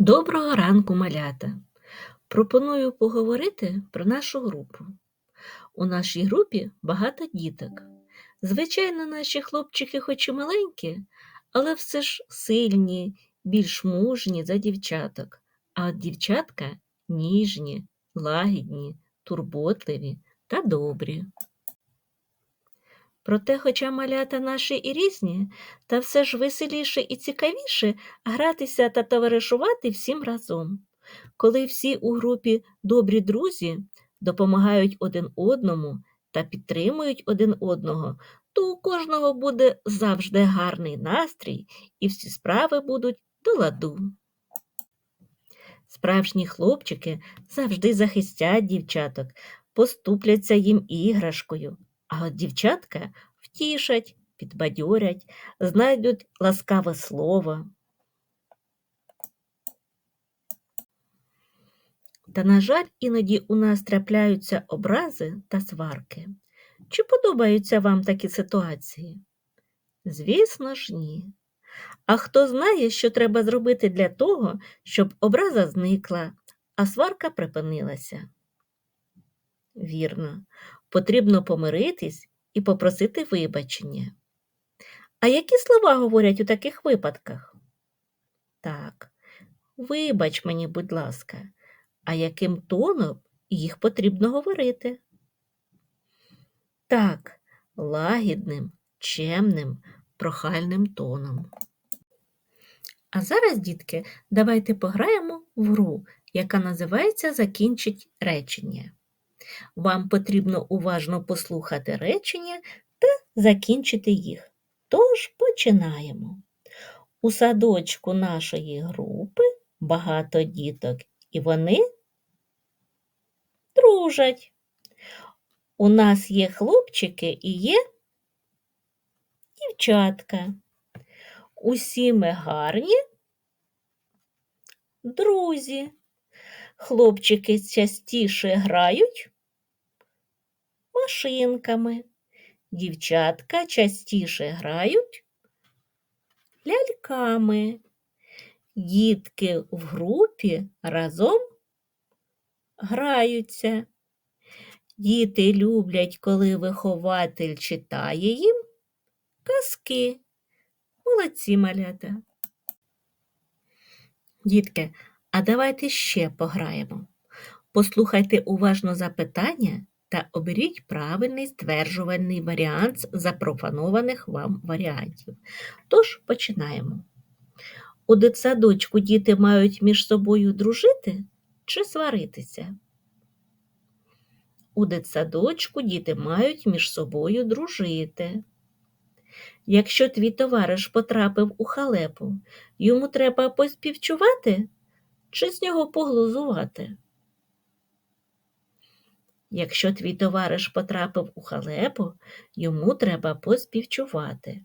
Доброго ранку, малята! Пропоную поговорити про нашу групу. У нашій групі багато діток. Звичайно, наші хлопчики хоч і маленькі, але все ж сильні, більш мужні за дівчаток, а от дівчатка ніжні, лагідні, турботливі та добрі. Проте, хоча малята наші і різні, та все ж веселіше і цікавіше гратися та товаришувати всім разом. Коли всі у групі добрі друзі допомагають один одному та підтримують один одного, то у кожного буде завжди гарний настрій і всі справи будуть до ладу. Справжні хлопчики завжди захистять дівчаток, поступляться їм іграшкою. А дівчатка втішать, підбадьорять, знайдуть ласкаве слово. Та, на жаль, іноді у нас трапляються образи та сварки. Чи подобаються вам такі ситуації? Звісно ж, ні. А хто знає, що треба зробити для того, щоб образа зникла, а сварка припинилася? Вірно, потрібно помиритись і попросити вибачення. А які слова говорять у таких випадках? Так, вибач мені, будь ласка, а яким тоном їх потрібно говорити? Так, лагідним, чемним, прохальним тоном. А зараз, дітки, давайте пограємо в гру, яка називається Закінчить речення. Вам потрібно уважно послухати речення та закінчити їх. Тож починаємо. У садочку нашої групи багато діток, і вони дружать. У нас є хлопчики і є дівчатка. Усі ми гарні друзі. Хлопчики частіше грають машинками. Дівчатка частіше грають ляльками. Дітки в групі разом граються. Діти люблять, коли вихователь читає їм казки. Молодці малята. Дітки, а давайте ще пограємо. Послухайте уважно запитання та оберіть правильний стверджувальний варіант з запропонованих вам варіантів. Тож починаємо. У дитсадочку діти мають між собою дружити чи сваритися? У дитсадочку діти мають між собою дружити. Якщо твій товариш потрапив у халепу, йому треба поспівчувати чи з нього поглузувати? Якщо твій товариш потрапив у халепу, йому треба поспівчувати.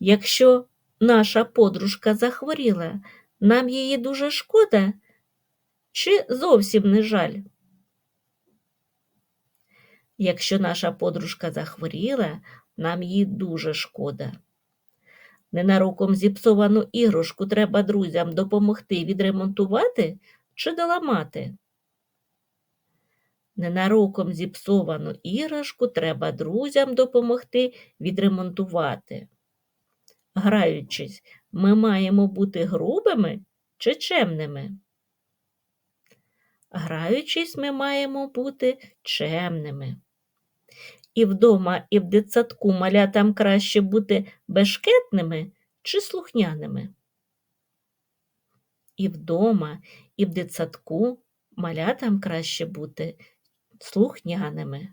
Якщо наша подружка захворіла, нам її дуже шкода чи зовсім не жаль? Якщо наша подружка захворіла, нам її дуже шкода. Ненароком зіпсовану іграшку треба друзям допомогти відремонтувати чи доламати. Ненароком зіпсовану іграшку треба друзям допомогти відремонтувати. Граючись, ми маємо бути грубими чи чемними. Граючись, ми маємо бути чемними. І вдома, і в дитсадку малятам краще бути бешкетними чи слухняними. І вдома, і в дитсадку малятам краще бути слухняними.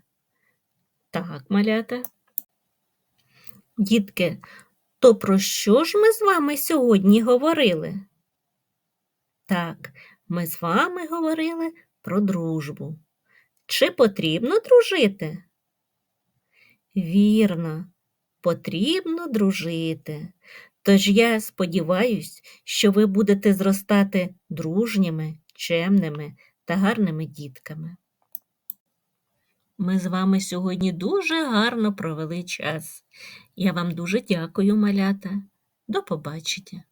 Так, малята. Дітки, то про що ж ми з вами сьогодні говорили? Так, ми з вами говорили про дружбу. Чи потрібно дружити? Вірно, потрібно дружити. Тож я сподіваюсь, що ви будете зростати дружніми, чемними та гарними дітками. Ми з вами сьогодні дуже гарно провели час. Я вам дуже дякую, малята. До побачення.